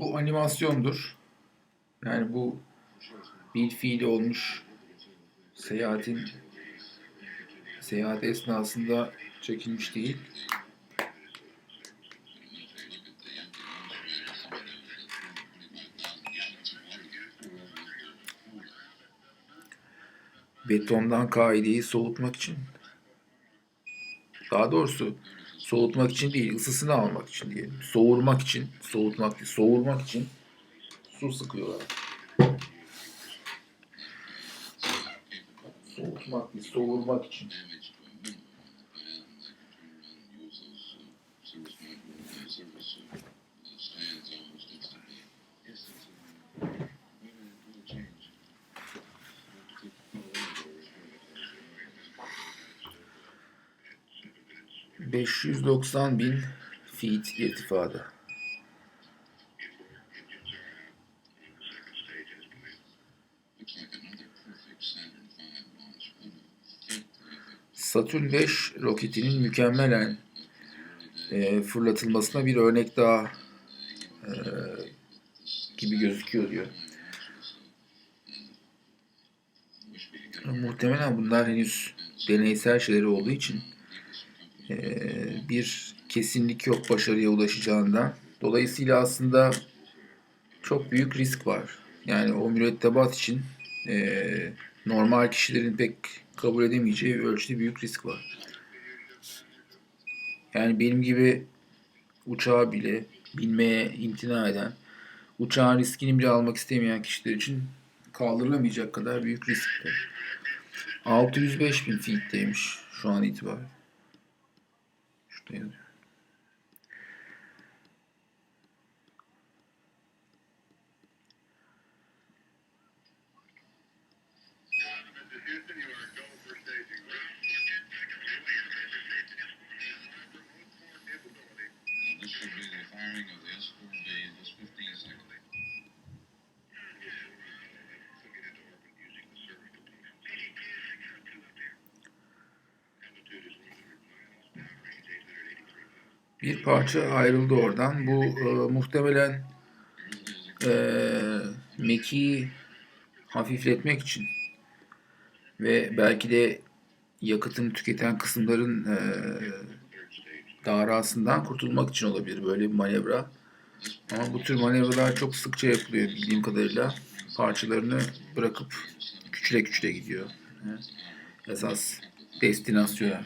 Bu animasyondur. Yani bu bir fiil olmuş seyahatin seyahat esnasında çekilmiş değil. Betondan kaideyi soğutmak için daha doğrusu soğutmak için değil, ısısını almak için diyelim. Soğurmak için, soğutmak değil, soğurmak için su sıkıyorlar. Soğutmak değil, soğurmak için. ...590 bin feet irtifada. Satürn 5 roketinin mükemmelen e, fırlatılmasına bir örnek daha e, gibi gözüküyor diyor. Muhtemelen bunlar henüz deneysel şeyleri olduğu için bir kesinlik yok başarıya ulaşacağından. Dolayısıyla aslında çok büyük risk var. Yani o mürettebat için e, normal kişilerin pek kabul edemeyeceği ölçüde büyük risk var. Yani benim gibi uçağa bile binmeye imtina eden, uçağın riskini bile almak istemeyen kişiler için kaldırılamayacak kadar büyük risk. 605 bin feet'teymiş şu an itibariyle. Yeah. Bir parça ayrıldı oradan. Bu e, muhtemelen e, mekiği hafifletmek için ve belki de yakıtını tüketen kısımların e, darasından kurtulmak için olabilir böyle bir manevra. Ama bu tür manevralar çok sıkça yapılıyor bildiğim kadarıyla. Parçalarını bırakıp küçüle küçüle gidiyor. Esas destinasyona.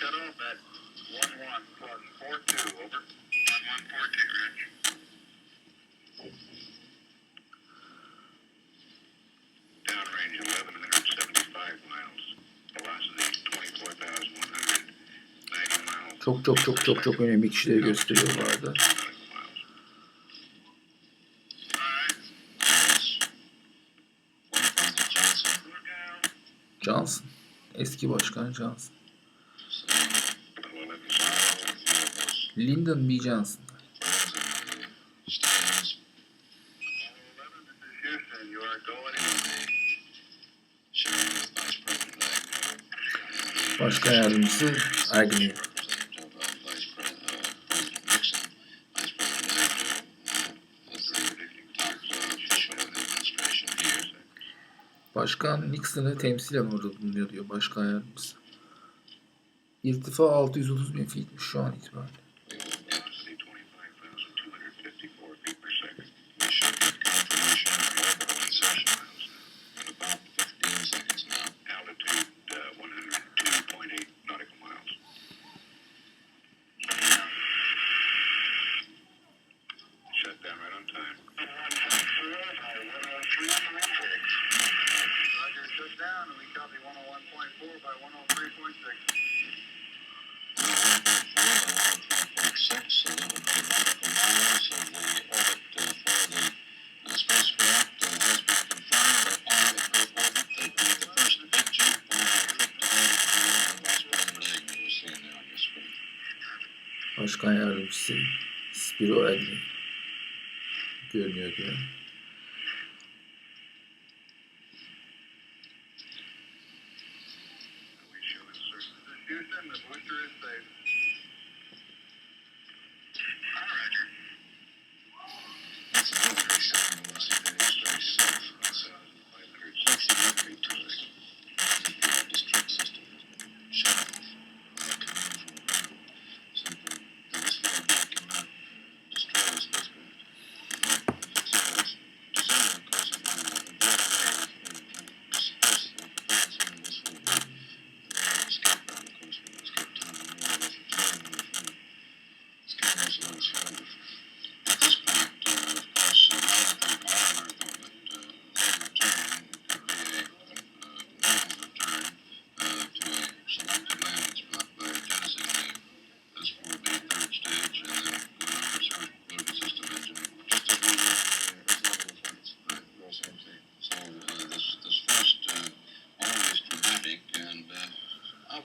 Predicted cutoff at one one plus four two, over. One one four two, Rich. Downrange eleven hundred seventy-five miles. Velocity twenty-four thousand one hundred ninety miles. Çok çok çok çok çok önemli kişileri gösteriyor bu arada. Johnson. Eski başkan Johnson. Eleven miles. Lyndon B. Johnson. stands Eleven, this is Houston, you are going in. sharing with Vice President Agnew. Başkan yardımcısı Agnew. Başkan Nixon'ı temsilen orada bulunuyor diyor başkan yardımcısı. İrtifa 630 bin feetmiş şu an itibariyle. Perfect.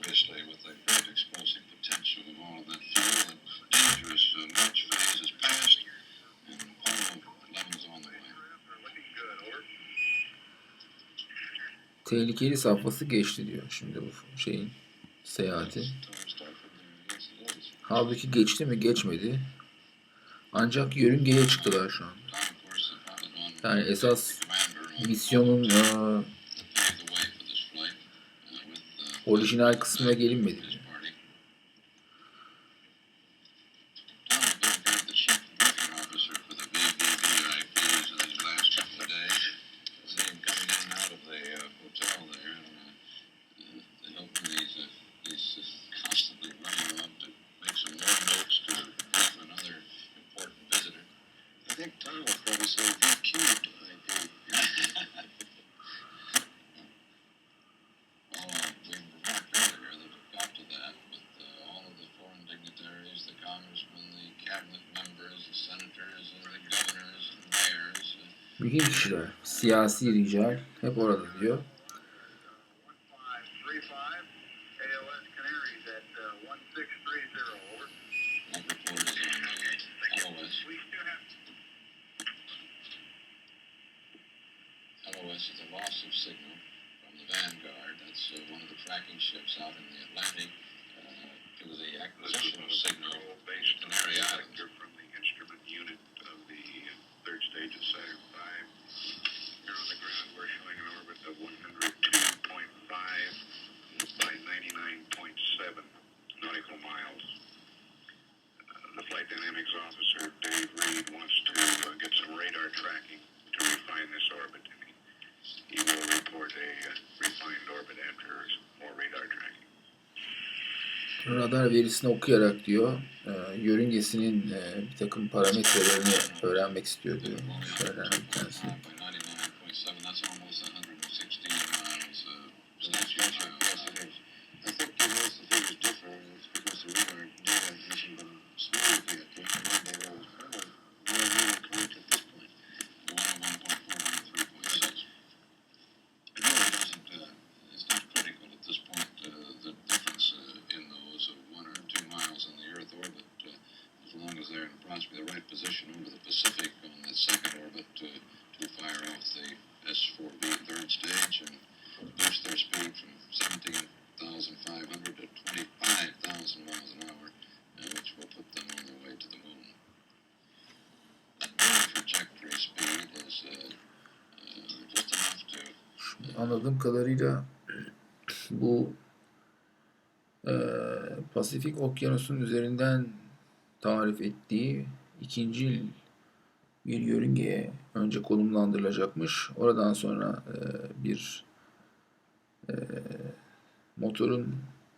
especially with the great explosive potential of all of that fuel and dangerous uh, March phase has passed, and Apollo 11 is on the way. Tehlikeli safhası geçti diyor şimdi bu şeyin seyahati. Halbuki geçti mi geçmedi. Ancak yörüngeye çıktılar şu an. Yani esas misyonun e, Orijinal kısmına gelinmedi. ilginç lira. Şey. Siyasi rical hep orada diyor. acquisition of signal based on aeronautic from the instrument unit of the third stage is Saturn 5. Here on the ground, we're showing an orbit of 102.5 by 99.7 nautical miles. Uh, the Flight Dynamics Officer, Dave Reed, wants to uh, get some radar tracking to refine this orbit. He will report a uh, refined orbit after more radar tracking. radar verisini okuyarak diyor e, yörüngesinin e, bir takım parametrelerini öğrenmek istiyor diyor. Şeylerden bir tanesi. anladığım kadarıyla bu e, Pasifik Okyanusu'nun üzerinden tarif ettiği ikinci bir yörüngeye önce konumlandırılacakmış. Oradan sonra e, bir e, motorun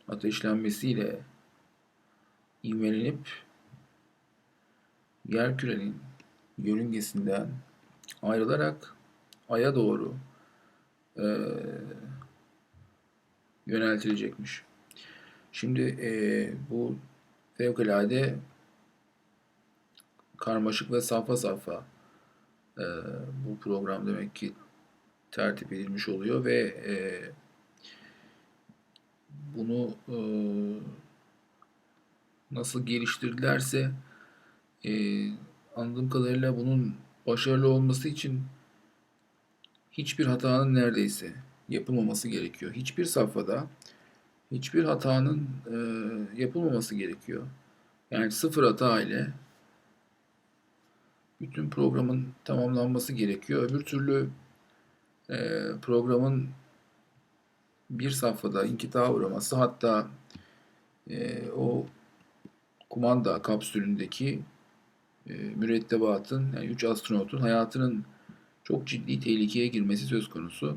ateşlenmesiyle ivmelenip yerkürenin yörüngesinden ayrılarak Ay'a doğru e, yöneltilecekmiş. Şimdi e, bu fevkalade karmaşık ve safa safa e, bu program demek ki tertip edilmiş oluyor ve e, bunu e, nasıl geliştirdilerse e, anladığım kadarıyla bunun başarılı olması için hiçbir hatanın neredeyse yapılmaması gerekiyor. Hiçbir safhada hiçbir hatanın e, yapılmaması gerekiyor. Yani sıfır hata ile bütün programın tamamlanması gerekiyor. Öbür türlü e, programın bir safhada inkıta uğraması hatta e, o kumanda kapsülündeki e, mürettebatın yani 3 astronotun hayatının çok ciddi tehlikeye girmesi söz konusu.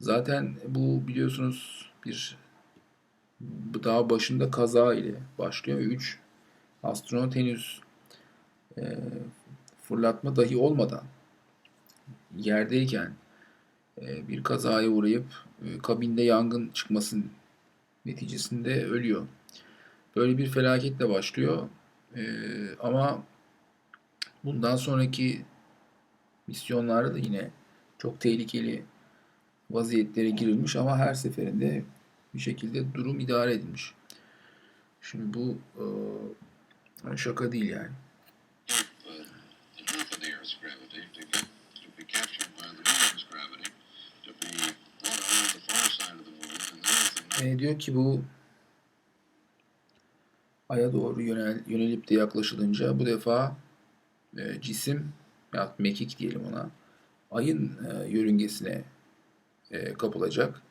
Zaten bu biliyorsunuz bir daha başında kaza ile başlıyor ve 3 astronot henüz e, fırlatma dahi olmadan yerdeyken e, bir kazaya uğrayıp e, kabinde yangın çıkmasının neticesinde ölüyor. Böyle bir felaketle başlıyor. E, ama bundan sonraki misyonlarda da yine çok tehlikeli vaziyetlere girilmiş ama her seferinde bir şekilde durum idare edilmiş. Şimdi bu e, şaka değil yani. E, diyor ki bu Ay'a doğru yönel, yönelip de yaklaşılınca bu defa e, cisim ya mekik diyelim ona Ay'ın e, yörüngesine e, kapılacak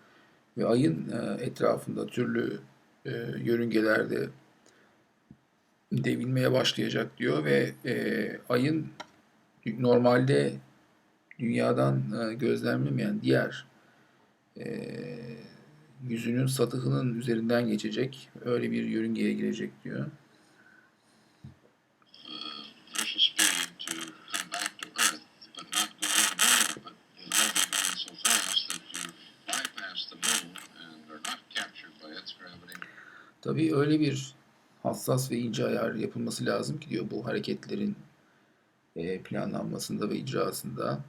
ve Ay'ın e, etrafında türlü e, yörüngelerde devinmeye başlayacak diyor ve e, Ay'ın normalde dünyadan e, gözlemlemeyen diğer e, yüzünün satıhının üzerinden geçecek. Öyle bir yörüngeye girecek diyor. uh, initial speed to come back to Earth, but not go into more orbit, you'll never be going so fast that you bypass the moon and are not captured by its gravity. Tabii öyle bir hassas ve ince ayar yapılması lazım ki diyor bu hareketlerin e, planlanmasında ve icrasında.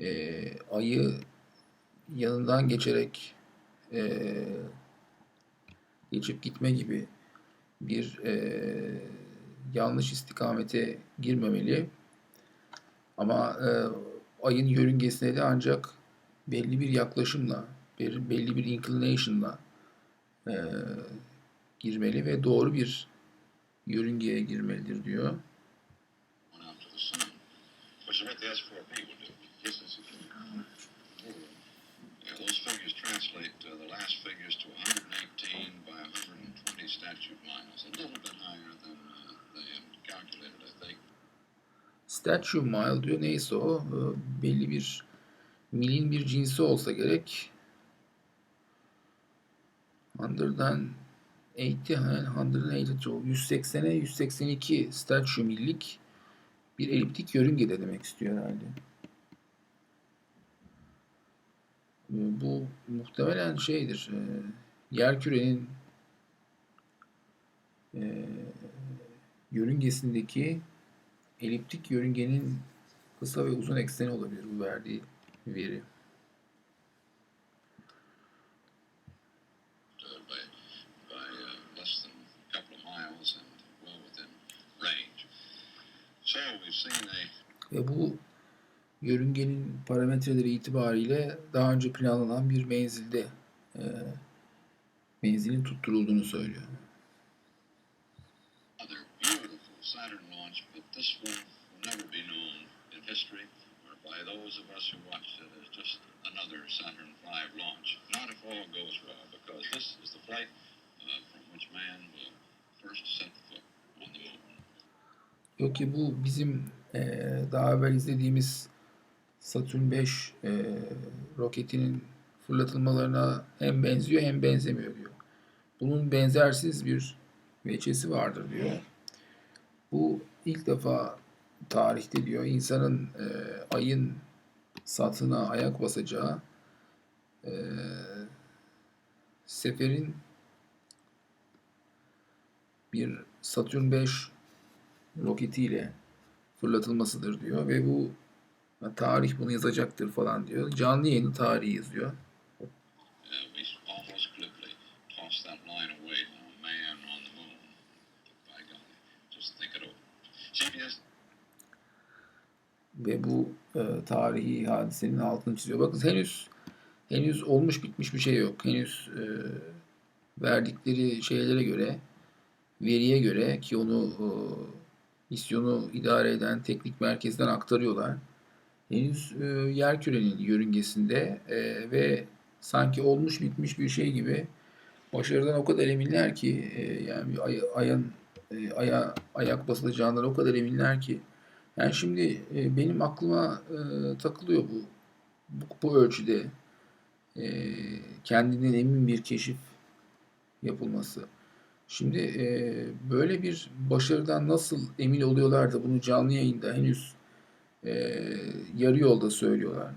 E, ayı yanından geçerek e, geçip gitme gibi bir yanlış istikamete girmemeli. Ama ayın yörüngesine de ancak belli bir yaklaşımla, belli bir inclination'la e, girmeli ve doğru bir yörüngeye girmelidir diyor. Went out to the sun. Which is what the S4P will do. Yes, it's yeah, those figures translate uh, the last figures to 118 by 120 statute miles, a little bit higher than uh. Statue mile diyor. Neyse o e, belli bir milin bir cinsi olsa gerek. 180 182 180'e 182 statue millik bir eliptik yörünge de demek istiyor herhalde. E, Bu muhtemelen şeydir. E, yerkürenin e, yörüngesindeki eliptik yörüngenin kısa ve uzun ekseni olabilir bu verdiği veri. uh, by by uh, less than a couple of miles and well within range. So we've seen a Ve bu yörüngenin parametreleri itibariyle daha önce planlanan bir menzilde e, menzilin tutturulduğunu söylüyor. uh, from which man will first set foot on the moon. Yok ki bu bizim e, daha evvel izlediğimiz Satürn 5 e, roketinin fırlatılmalarına hem benziyor hem benzemiyor diyor. Bunun benzersiz bir veçesi vardır diyor. Bu ilk defa tarihte diyor insanın e, ayın satına ayak basacağı e, seferin bir Saturn 5 roketiyle fırlatılmasıdır diyor ve bu tarih bunu yazacaktır falan diyor. Canlı yayını tarihi yazıyor. Ve bu e, tarihi hadisenin altını çiziyor. Bakın henüz henüz olmuş bitmiş bir şey yok. Henüz e, verdikleri şeylere göre veriye göre ki onu e, misyonu idare eden teknik merkezden aktarıyorlar. Henüz e, yerkürenin yörüngesinde e, ve sanki olmuş bitmiş bir şey gibi başarıdan o kadar eminler ki e, yani ay, ayın e, aya, ayak basılacağından o kadar eminler ki yani şimdi e, benim aklıma e, takılıyor bu, bu bu ölçüde e, kendinden emin bir keşif yapılması. Şimdi e, böyle bir başarıdan nasıl emin oluyorlar da bunu canlı yayında henüz e, yarı yolda söylüyorlar.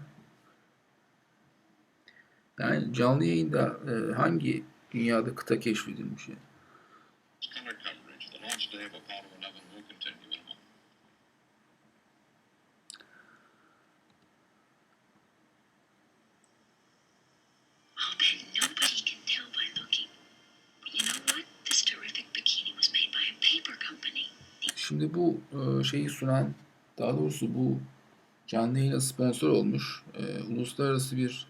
Yani canlı yayında e, hangi dünyada kıta keşfedilmiş? ya? Şimdi bu e, şeyi sunan, daha doğrusu bu canlı yayına sponsor olmuş e, uluslararası bir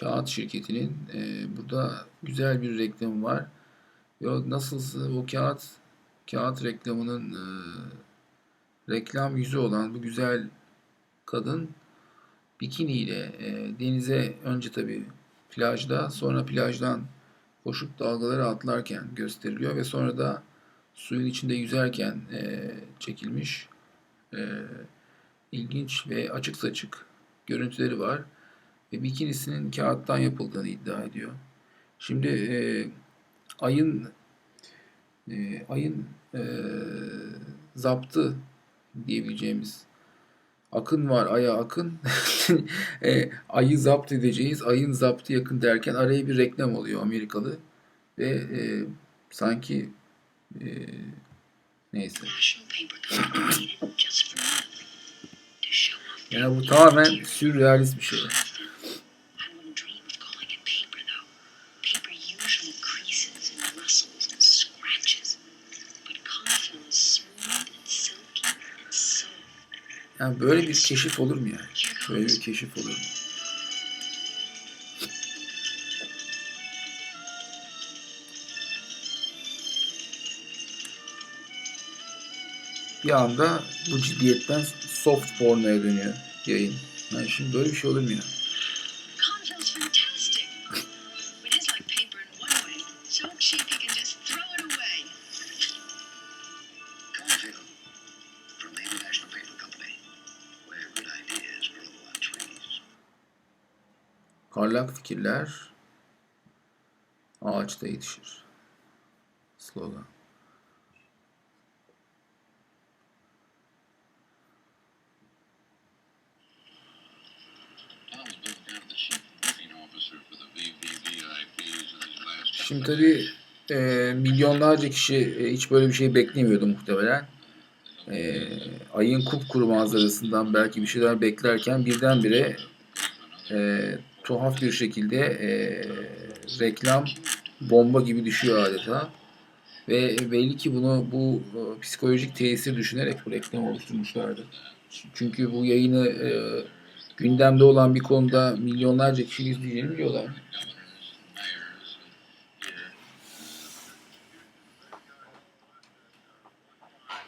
kağıt şirketinin e, burada güzel bir reklamı var. Ve nasılsa o kağıt kağıt reklamının e, reklam yüzü olan bu güzel kadın bikiniyle e, denize önce tabii plajda sonra plajdan koşup dalgaları atlarken gösteriliyor ve sonra da suyun içinde yüzerken e, çekilmiş e, ilginç ve açık saçık görüntüleri var ve bikinisinin kağıttan yapıldığını iddia ediyor. Şimdi e, ayın e, ayın e, zaptı diyebileceğimiz akın var aya akın e, ayı zapt edeceğiz ayın zaptı yakın derken araya bir reklam oluyor Amerikalı ve e, sanki e, neyse yani bu tamamen sürrealist bir şey. Yani böyle bir keşif olur mu? Here Böyle bir keşif olur mu? Bir anda bu ciddiyetten soft pornoya dönüyor yayın. Yani şimdi böyle bir şey olur mu ya? Conville's fantastic. It is like paper in one way. So cheap you can just throw it away. Conville from the International Paper Company, where good ideas grow on trees. Parlak fikirler ağaçta yetişir. Slogan. Tom has been kind of the chief briefing officer for the VVVIPs in these last Şimdi tabii e, milyonlarca kişi e, hiç böyle bir şey beklemiyordu muhtemelen. E, ayın kupkuru manzarasından belki bir şeyler beklerken birdenbire e, tuhaf bir şekilde e, reklam bomba gibi düşüyor adeta. Ve belli ki bunu bu e, psikolojik tesir düşünerek bu reklam oluşturmuşlardı. Çünkü bu yayını e, gündemde olan bir konuda milyonlarca kişi izleyeceğini biliyorlar.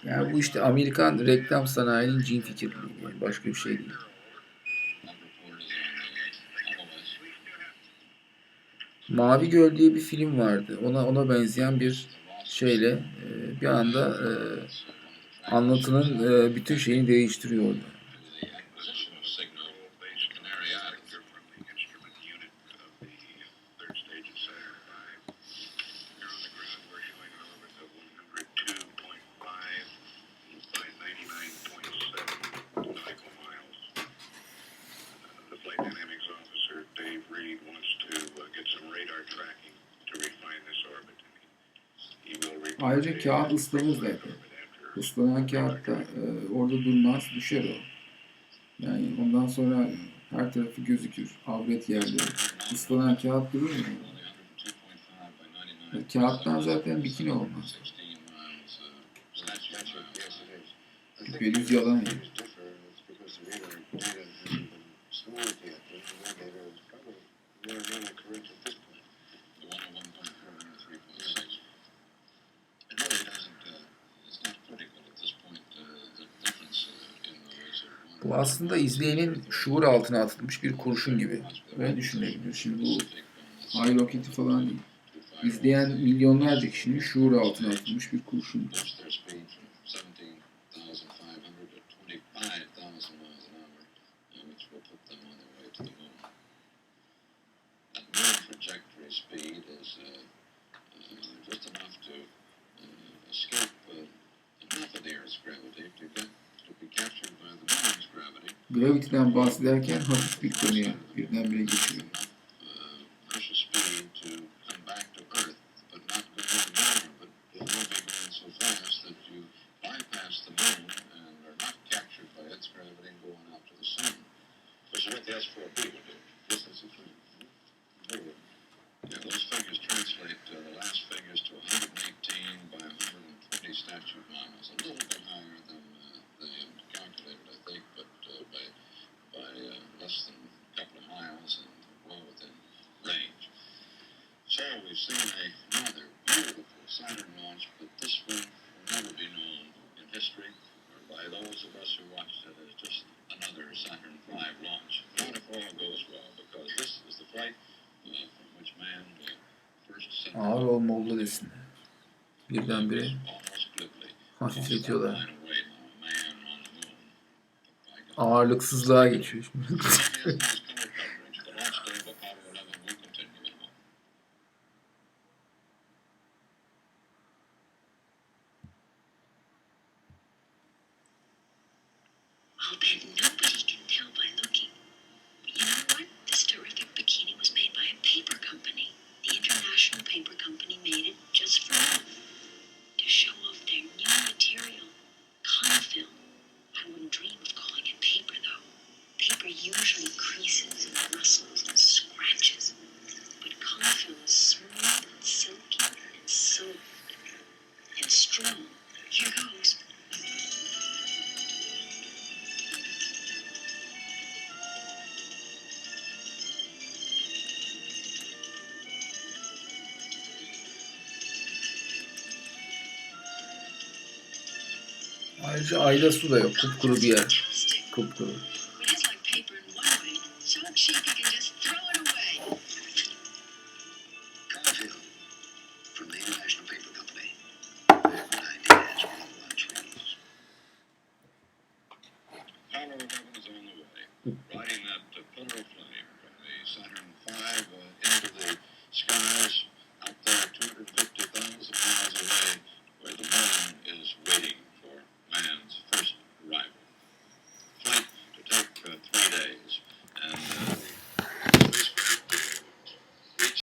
Yani bu işte Amerikan reklam sanayinin cin fikirliği. Yani başka bir şey değil. Mavi Göl diye bir film vardı. Ona ona benzeyen bir şeyle e, bir anda e, anlatının e, bütün şeyini değiştiriyordu. the acquisition of signal based Canary Islands. from the instrument unit of the third stage of Saturn V. Here on the ground, we're showing an orbit of 102.5 by 99.7 nautical miles. Uh, the flight dynamics officer, Dave Reed, wants to uh, get some radar tracking to refine this orbit. He will Ayrıca kağıt ıslanır zaten. Islanan kağıt da e, orada durmaz, düşer o. Yani ondan sonra her tarafı gözükür, avret yerleri. Islanan kağıt durur mu? E, Kağıttan zaten bikini olmaz. Düpedüz yalan yani. Things differ, and it's because the radar data isn't smooth yet. The radar data is probably more or less correct at this point. The one oh one point four and the three point six. It really doesn't, uh, it's not critical at this point, uh, the difference uh, in those. Uh, aslında izleyenin şuur altına atılmış bir kurşun gibi. Öyle düşünebilir. Şimdi bu ay roketi falan değil. İzleyen milyonlarca kişinin şuur altına atılmış bir kurşun. uh, uh, uh, just enough to uh, escape uh, enough of the Earth's gravity to get to be captured by the moon's gravity. Gravity'den bahsederken hafif bir konuya birdenbire geçiyor. Uh, precious speed to come back to Seen another beautiful Saturn launch, but this one will never be known in history or by those of us who watched it as just another Saturn V launch. Not if all goes well, because this is the flight uh, from which man will first set Ağır olmalı desin. Birdenbire hafifletiyorlar. away from I'll Ayrıca ayda su da yok. Kupkuru bir yer. Kupkuru.